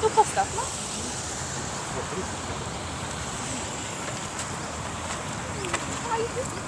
Tu postaw, no. A i ty...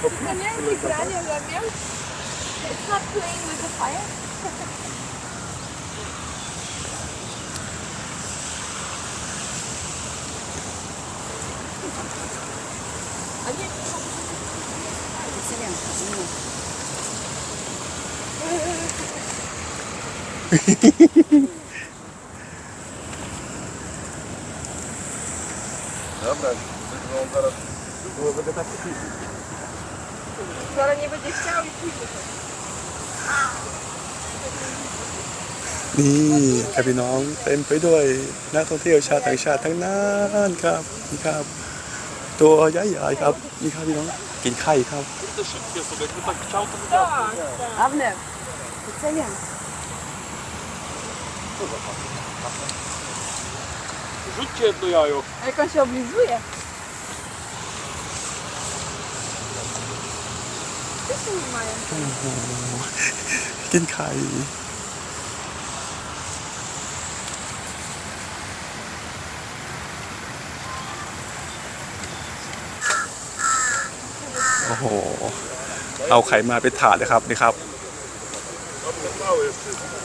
Remember the granule lemon? It's not playing with the fire. Dobra, wygląda teraz. Było wygadać. Zaraz nie będzie chciał i pójdzie to. นี่ครับพี่น้องเต็มไปด้วยนักท่องเที่ยวชาวต่างชาติทั้งนั้นครับนี่ครับ ตัวใหญ่ๆครับนี่ครับพี่น้องกินไข่ครับ Te szybkie sobie, jakby tak chciał, to by Tak, tak. Abner, doceniam. Rzućcie jedno jajo. A jak on się oblizuje? Wszyscy nie mają. กินไข่โอ้โห เอาไข่มาเป็นถาดเลยครับนี่ครับ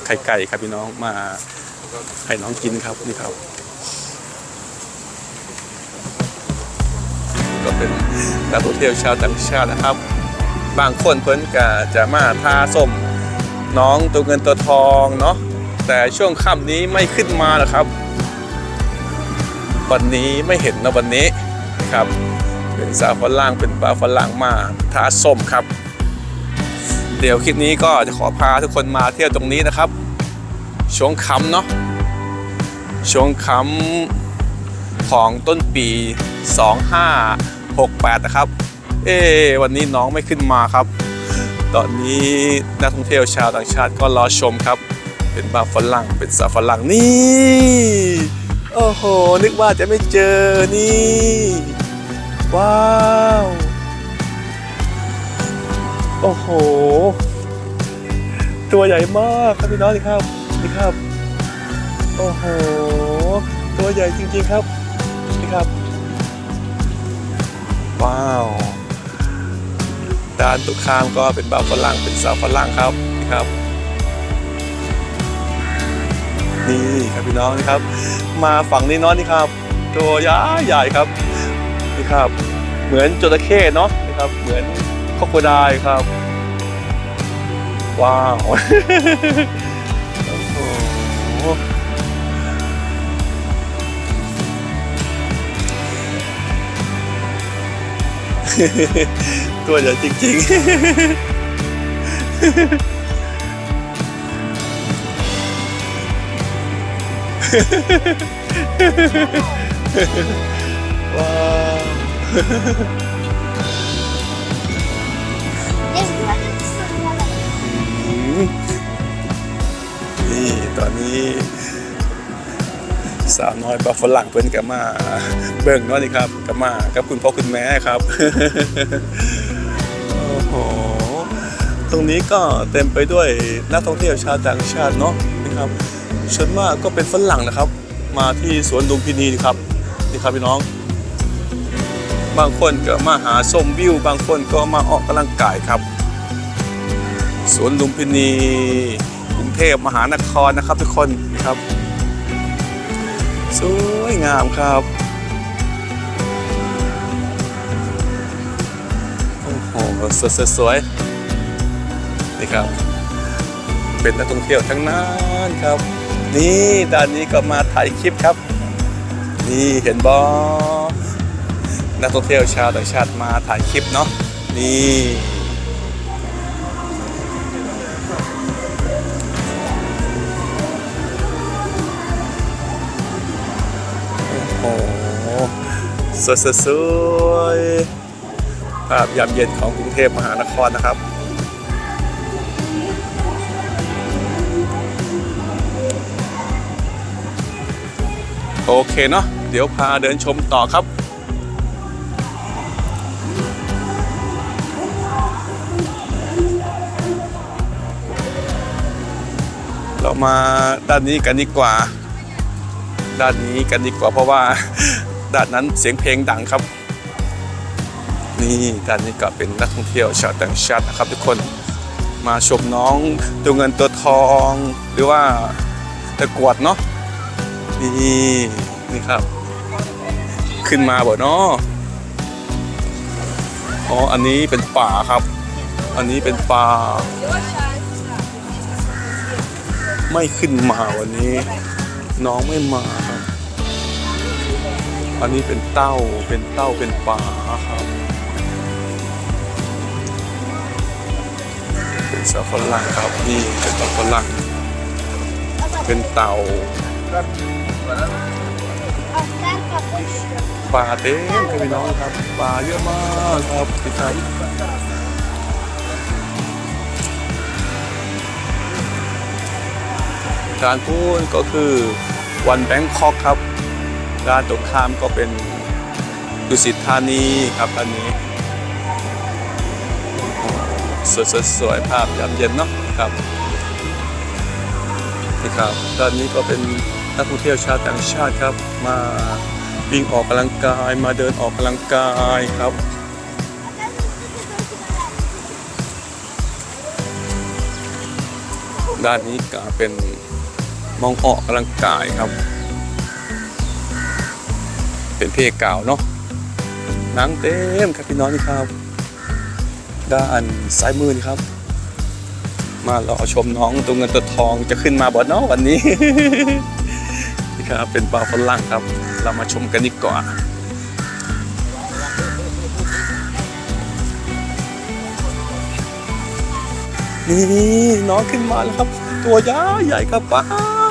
ไข่ไก่ครับพี่น้องมาให้น้องกินครับนี่ครับ ก็เป็นนักท่องเที่ยวชาวต่างชาตินะครับ บางคนเพิ่นก็จะมาทาส้มน้องตัวเงินตัวทองเนาะแต่ช่วงค่ำนี้ไม่ขึ้นมาหรอกครับ วันนี้ไม่เห็นนะวันนี้ครับ เป็นสาวฝรั่งเป็นปลาฝรั่งมาทาส้มครับ เดี๋ยวคลิปนี้ก็จะขอพาทุกคนมาเที่ยวตรงนี้นะครับ ช่วงค่ำเนาะช่วงค่ำของต้นปี 2568 นะครับ เอ๊วันนี้น้องไม่ขึ้นมาครับ ตอนนี้นักท่องเที่ยวชาวต่างชาติก็รอชมครับ เป็นบาฝรั่งเป็นสาฝรั่งนี่ โอ้โห นึกว่าจะไม่เจอนี่ ว้าว โอ้โห ตัวใหญ่มากครับพี่น้องนี่ครับนี่ครับ โอ้โห ตัวใหญ่จริงๆครับนี่ครับ ว้าว ด้านตรงข้ามก็เป็นบ่าวฝรั่งเป็นสาวฝรั่งครับนี่ครับ นี่ครับพี่น้องนี่ครับ มาฝั่งนี้เน้องนี่ครับ ตัวใหญ่ใหญ่ครับนี่ครับ เหมือนจระเข้เนาะนี่ครับ เหมือนคอกโคไดายครับ ว้าวโอ้โห ตัวใหญ่จริงๆ ว้าวอืมนี่ตอนนี้ สาวน้อยปลาฝรั่งเพื่อนกับมา เบิ่งเนาะนี่ครับกับมากับคุณพ่อคุณแม่ครับ โอ้ตรงนี้ก็เต็มไปด้วยนักท่องเที่ยวชาวต่างชาติเนาะนะครับส่วนมากก็เป็นฝรั่งนะครับ มาที่สวนลุมพินีครับนี่ครับพี่น้อง บางคนก็มาหาชมวิว บางคนก็มาออกกำลังกายครับสวนลุมพินีกรุงเทพมหานครนะครับทุกคนนะครับ สวยงามครับ สวยสวยๆนี่ครับ เป็นนักท่องเที่ยวทั้งนั้นครับ นี่ด้านนี้ก็มาถ่ายคลิปครับ นี่เห็นบอนักท่องเที่ยวชาวต่างชาติมาถ่ายคลิปเนาะนี่โอ้โหสวยๆ ภาพยามเย็นของกรุงเทพมหานครนะครับ โอเคเนาะเดี๋ยวพาเดินชมต่อครับเรามาด้านนี้กันดีกว่า ด้านนี้กันดีกว่าเพราะว่า ด้านนั้นเสียงเพลงดังครับ นี่ด้านนี้ก็เป็นนักท่องเที่ยวชาวต่างชาตินะครับทุกคนมาชมน้องตัวเงินตัวทอง หรือว่าตะกวดเนาะนี่นี่ครับ ขึ้นมาบ่เนาะอ๋ออันนี้เป็นป่าครับ อันนี้เป็นป่าไม่ขึ้นมาวันนี้ น้องไม่มาครับ อันนี้เป็นเต้าเป็นเต้าเป็นปลาครับ เสัตว์ฝรั่งครับนี่เป็นสัวฝรั่งเป็นเต่าปลาเต็มครับพี่น้องครับปลาเยอะมากครับพี่ครับการพูดก็คือวันแบงคอกครับด้านตรงข้ามก็เป็นดุสิตธานีครับอันนี้ สวยสวยสวยภาพยามเย็นเนาะครับนี่ครับด้านนี้ก็เป็นนักท่องเที่ยวชาวต่างชาติครับ มาวิ่งออกกำลังกายมาเดินออกกำลังกายครับด้านนี้ก็เป็นมองออกกำลังกายครับ เป็นเพเก่าเนาะนังเต็มครับพี่น้องนี่ครับ ด้านซ้ายมือนี่ครับ มารอชมน้องตัวเงินตัวทองจะขึ้นมาบ่เนาะวันนี้ นี่ครับเป็นปลาฝรั่งครับ เรามาชมกันดีกว่านี่น้องขึ้นมาแล้วครับ ตัวใหญ่ใหญ่ครับป้า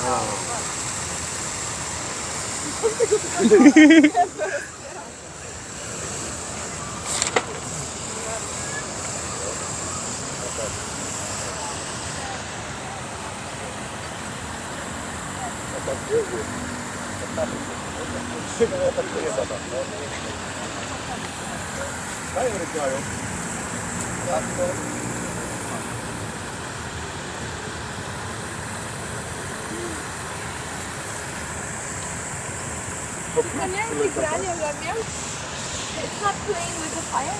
Oh. Because when you're in the granny of your milk, it's not playing with the fire.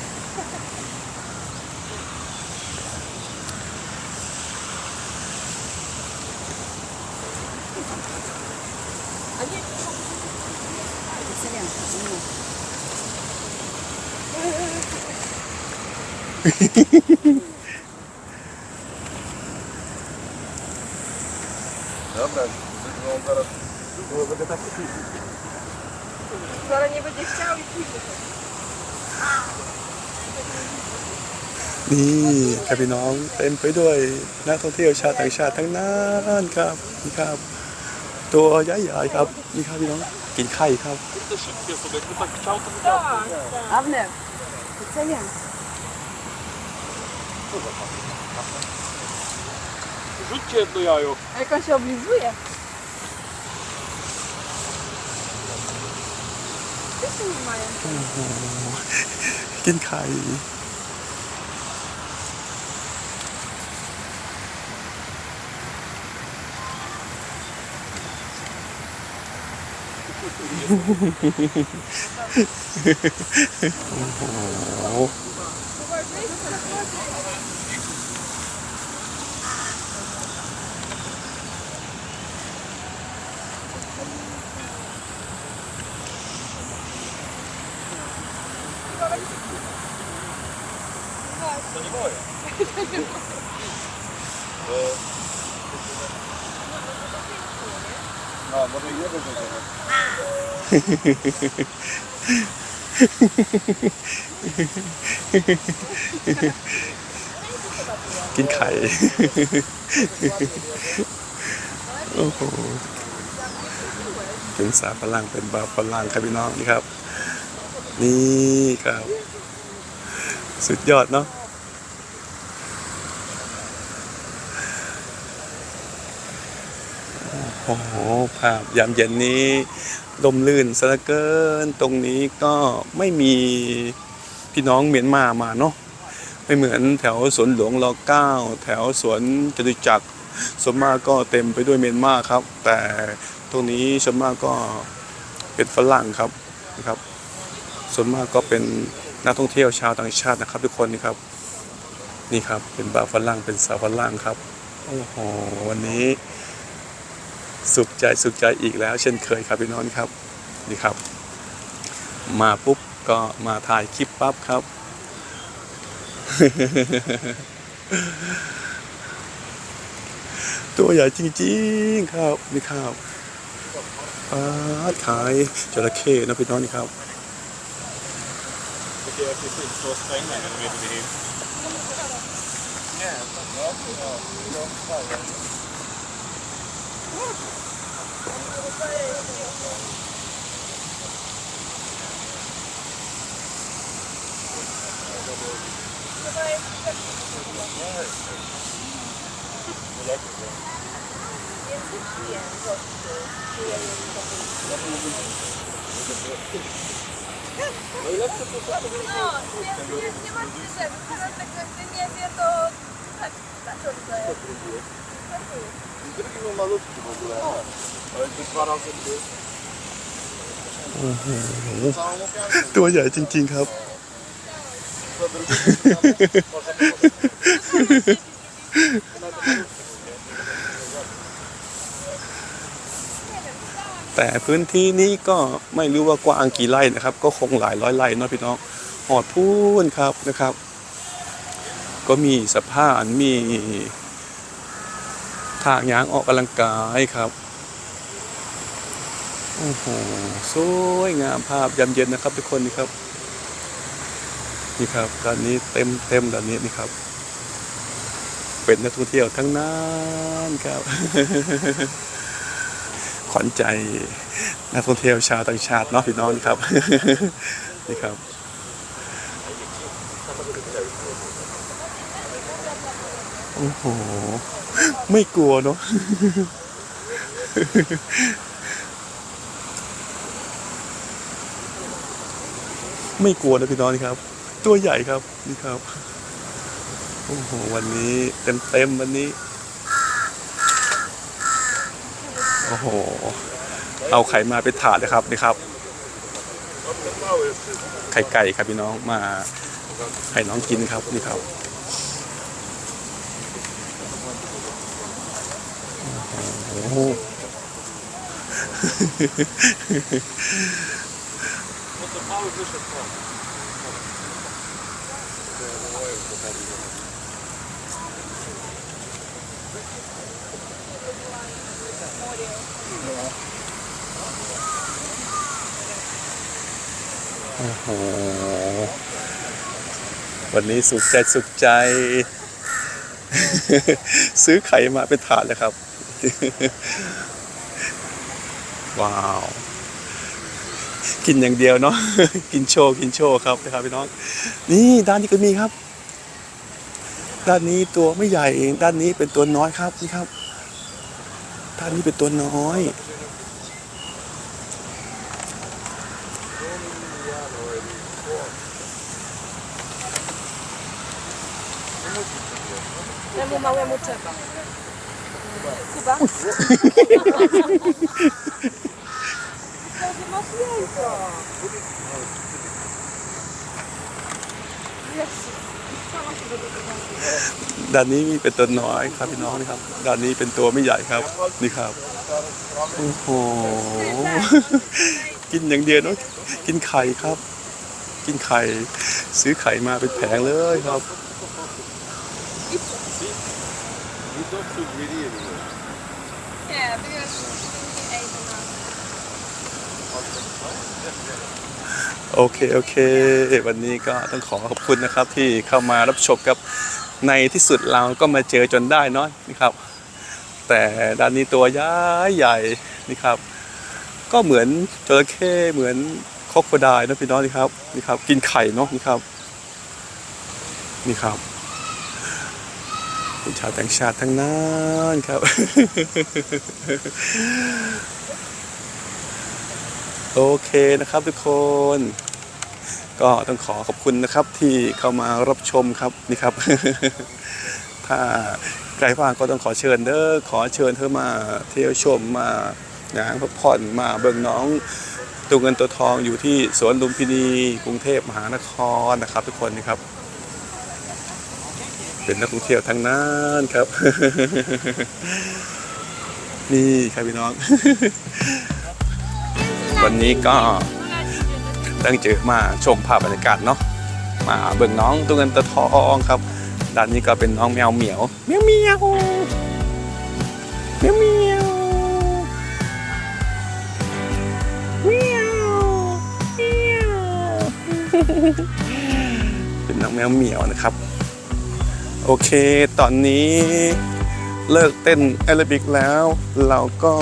Excelente. นี่ครับพี่น้องเต็มไปด้วยนักท่องเที่ยวชาวต่างชาติทั้งนั้นครับนี่ครับ ตัวใหญ่ๆครับนี่ครับพี่น้องกินไข่ครับ Też jak pies sobie jakby tak chciał, to by miał. Abner, to co ja? Rzućcie jedno jajo. A jak on się oblizuje? bisschen gemein. กินไข่โอ้โห To nie moje. No, może i nie będzie กินไข่ โอ้โห เป็นสาวฝรั่งเป็นบาวฝรั่งครับพี่น้องนี่ครับ นี่ครับ สุดยอดเนาะ โอ้โหภาพยามเย็นนี้ลมลื่นซะเหลือเกิน ตรงนี้ก็ไม่มีพี่น้องเมียนมามาเนาะไม่เหมือนแถวสวนหลวงรอเก้าแถวสวนจตุจักรส่วนมากก็เต็มไปด้วยเมียนมาครับ แต่ตรงนี้ส่วนมากก็เป็นฝรั่งครับนะครับ ส่วนมากก็เป็นนักท่องเที่ยวชาวต่างชาตินะครับทุกคนนี่ครับ นี่ครับเป็นบาฝรั่งเป็นสาวฝรั่งครับโอ้โหวันนี้ สุขใจสุขใจอีกแล้ว เช่นเคยครับพี่น้องครับนี่ครับ มาปุ๊บก็มาถ่ายคลิปปั๊บครับ ตัวใหญ่จริงๆครับนี่ครับปลาขายจระเข้นะพี่น้องนี่ครับ Det är precis så stränga när de är vid No, nie, nie, nie martwcie się, teraz tak jakby nie wie, to tak, tak to jest. Drugim malutki w ogóle. Ale to dwa razy był. ตัวใหญ่จริงๆครับ Do drugiego można było. แต่พื้นที่นี้ก็ไม่รู้ว่ากว้างกี่ไร่นะครับ ก็คงหลายร้อยไร่เนาะพี่น้องหอดพูนครับนะครับ ก็มีสะพานมี ทางยางออกกำลังกายครับโอ้โหสวยงามภาพยามเย็นนะครับ ทุกคนนี่ครับนี่ครับด้านนี้เต็มเต็มด้านนี้นี่ครับ เป็นนักท่องเที่ยวทั้งนั้นครับขวัญใจนักท่องเที่ยวชาวต่างชาติเนาะพี่น้องครับ นี่ครับ โอ้โห ไม่กลัวเนาะไม่กลัวนะพี่น้องครับ ตัวใหญ่ครับนี่ครับโอ้โหวันนี้เต็มเต็มๆวันนี้โอ้โห เอาไข่มาเป็นถาดเลยครับนี่ครับ ไข่ไก่ครับพี่น้องมาให้น้องกินครับนี่ครับ โหโอ้โห วันนี้สุขใจสุขใจ ซื้อไข่มาเป็นถาดเลยครับ ว้าว กินอย่างเดียวเนาะกินโชว์กินโชว์ครับนะครับพี่น้อง นี่ด้านนี้ก็มีครับ ด้านนี้ตัวไม่ใหญ่ด้านนี้เป็นตัวน้อยครับนี่ครับ ด้านนี้เป็นตัวน้อย Kuba? ด้านนี้มีเป็นตัวน้อยครับพี่น้องนี่ครับด้านนี้เป็นตัวไม่ใหญ่ครับ นี่ครับโอ้โหกินอย่างเดียวเนอะกินไข่ครับ กินไข่ซื้อไข่มาเป็นแผงเลยครับ You don't feel greedy anymore. Yeah, because he ate enough. โอเค โอเค วันนี้ก็ต้องขอขอบคุณนะครับที่เข้ามารับชมครับในที่สุดเราก็มาเจอจนได้เนอะนี่ครับ แต่ด้านนี้ตัวย้ายใหญ่นี่ครับ ก็เหมือนจระเข้เหมือนคอกโคดายนะพี่น้องนี่ครับนี่ครับ กินไข่เนาะนี่ครับ นี่ครับ เป็นชาวต่างชาติทั้งนั้นครับ โอเคนะครับทุกคน ก็ต้องขอขอบคุณนะครับที่เข้ามารับชมครับนี่ครับ ถ้าใครว่างก็ต้องขอเชิญเด้อขอเชิญเธอมาเที่ยวชมมานะพักผ่อนมาเบิ่งน้องตัวเงินตัวทองอยู่ที่สวนลุมพินีกรุงเทพมหานครนะครับ ทุกคนนี่ครับ เป็นนักท่องเที่ยวทั้งนั้นครับ นี่ครับพี่น้อง วันนี้ก็ตั้งเจอมาชมภาพบรรยากาศเนาะมาเบิ่งน้องตัวเงินตัวทองครับด้านนี้ก็เป็นน้องแมวเหมียวเมียวเมียวเมียวเหมียวเหมียวเหมียวเป็นน้องแมวเหมียวนะครับ โอเค ตอนนี้เลิกเต้นแอโรบิกแล้ว เราก็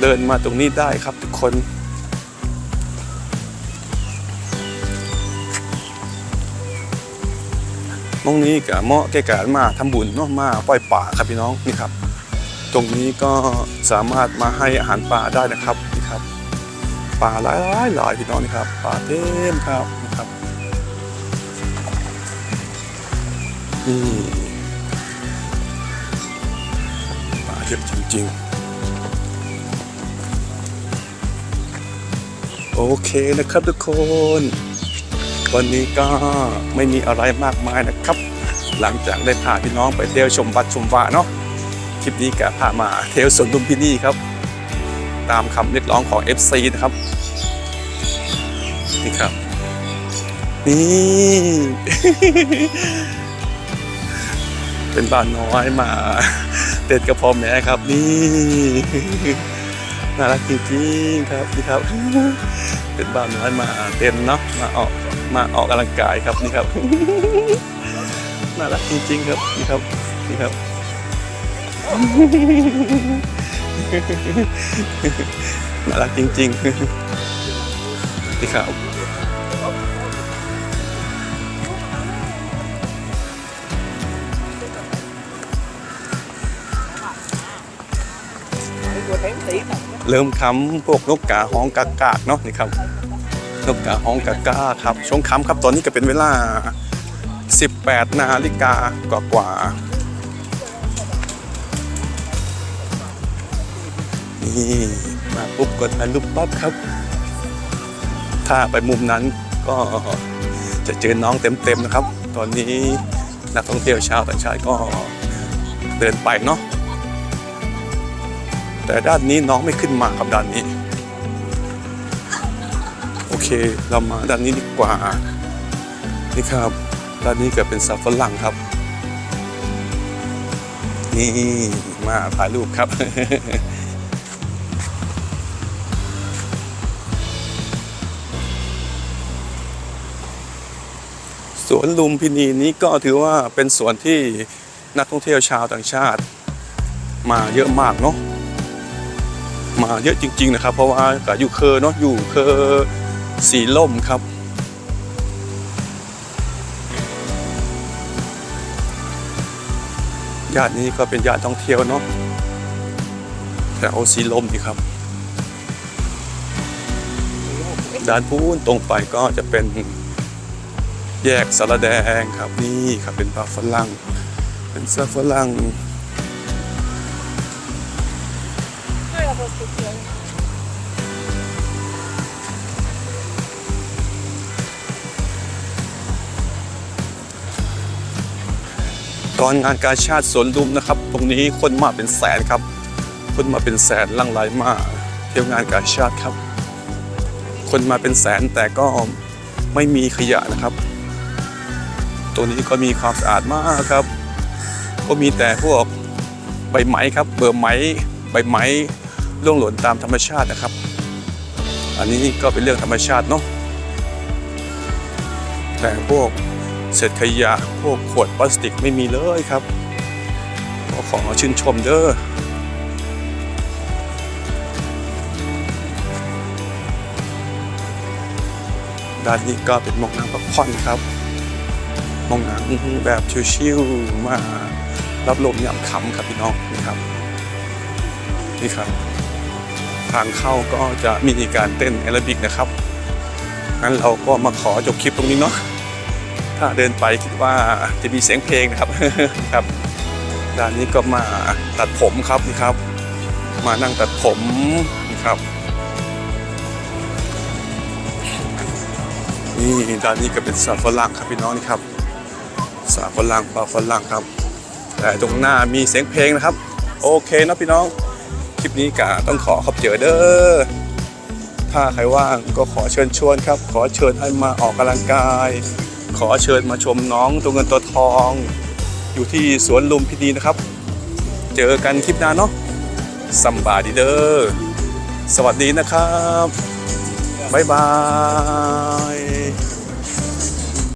เดินมาตรงนี้ได้ครับทุกคนมองนี้กับเหมาะแก่การมาทำบุญเนาะมาปล่อยป่าครับพี่น้องนี่ครับ ตรงนี้ก็สามารถมาให้อาหารปลาได้นะครับนี่ครับปลาหลายหลายพี่น้องนี่ครับปลาเต็มครับับนี่ปลาเยอะจริงๆ โอเคนะครับทุกคน วันนี้ก็ไม่มีอะไรมากมายนะครับ หลังจากได้พาพี่น้องไปเที่ยวชมวัดชมวาเนาะคลิปนี้ก็พามาเที่ยวสวนลุมพินีครับ ตามคำเรียกร้องของ FC นะครับ นี่ครับ นี่ เป็นบ้านน้อยมาเต้นกับพ่อแม่ครับ นี่น่ารักจริงๆครับนี่ครับเป็นบ้านน้อยมาเต้นเนาะมาออกมาออกกำลังกายครับนี่ครับน่ารักจริงๆครับนี่ครับนี่ครับน่ารักจริงๆนี่ครับ เริ่มคำพวกนกกาห้องกากากเนาะนี่ครับนกกาห้องกากาครับช่วงค่ำครับตอนนี้ก็เป็นเวลา 18 นาฬิกากว่ากว่านี่มาปุ๊บก็ถ่ายรูปปั๊บครับ ถ้าไปมุมนั้นก็จะเจอน้องเต็มๆนะครับ ตอนนี้นักท่องเที่ยวชาวต่างชาติก็เดินไปเนาะ แต่ด้านนี้น้องไม่ขึ้นมาครับด้านนี้ โอเคเรามาด้านนี้ดีกว่า นี่ครับด้านนี้เกิดเป็นสับฝรั่งครับ นี่มาถ่ายรูปครับสวนลุมพินีนี้ก็ถือว่าเป็นสวนที่นักท่องเที่ยวชาวต่างชาติ มาเยอะมากเนาะ มาเยอะจริง ๆ นะครับ เพราะว่าก็อยู่เคอเนาะอยู่เคอสีล่มครับ ญาตินี้ก็เป็นญาติท่องเที่ยวเนาะแถวสีลมนี่ครับ ด้านพูนตรงไปก็จะเป็นแยกสารแดงครับนี่ครับเป็นปลาฝรั่ง เป็นเสื้อฝรั่ง ตอนงานกาชาติสวนลุมนะครับ ตรงนี้คนมาเป็นแสนครับ คนมาเป็นแสนลั่งไหลมาเที่ยวงานกาชาติครับ คนมาเป็นแสนแต่ก็ไม่มีขยะนะครับ ตรงนี้ก็มีความสะอาดมากครับ ก็มีแต่พวกใบไม้ครับเบอร์ไม้ใบไม้ร่วงหล่นตามธรรมชาตินะครับ อันนี้ก็เป็นเรื่องธรรมชาติเนาะแต่พวก เศษขยะพวกขวดพลาสติกไม่มีเลยครับก็ขอชื่นชมเด้อด้านนี้ก็เป็นมองน้ำพักผ่อนครับมองน้ำแบบชิวๆมารับลมยามค่ำครับพี่น้องนี่ครับนี่ครับ ทางเข้าก็จะมีการเต้นแอโรบิกนะครับงั้นเราก็มาขอจบคลิปตรงนี้เนาะ ถ้าเดินไปคิดว่าจะมีเสียงเพลงนะครับครับด้านนี้ก็มาตัดผมครับนี่ครับ มานั่งตัดผมนี่ครับนี่ด้านนี้ก็เป็นสาฝรั่งครับพี่น้องนี่ครับสาฝรั่งปลาฝรั่งครับ แต่ตรงหน้ามีเสียงเพลงนะครับ โอเคนะพี่น้องคลิปนี้กะต้องขอขอบเจอเด้อถ้าใครว่างก็ขอเชิญชวนครับ ขอเชิญให้มาออกกำลังกาย ขอเชิญมาชมน้องตัวเงินตัวทอง อยู่ที่สวนลุมพินีนะครับ เจอกันคลิปหน้าเนาะสัมบาดีเดอร์สวัสดีนะครับ บ๊ายบาย